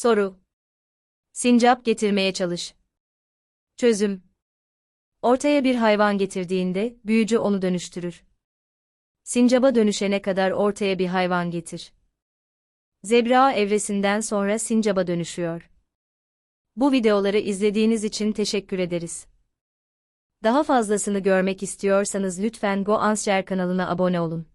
Soru. Sincap getirmeye çalış. Çözüm. Ortaya bir hayvan getirdiğinde, büyücü onu dönüştürür. Sincaba dönüşene kadar ortaya bir hayvan getir. Zebra evresinden sonra sincaba dönüşüyor. Bu videoları izlediğiniz için teşekkür ederiz. Daha fazlasını görmek istiyorsanız lütfen Go Answer kanalına abone olun.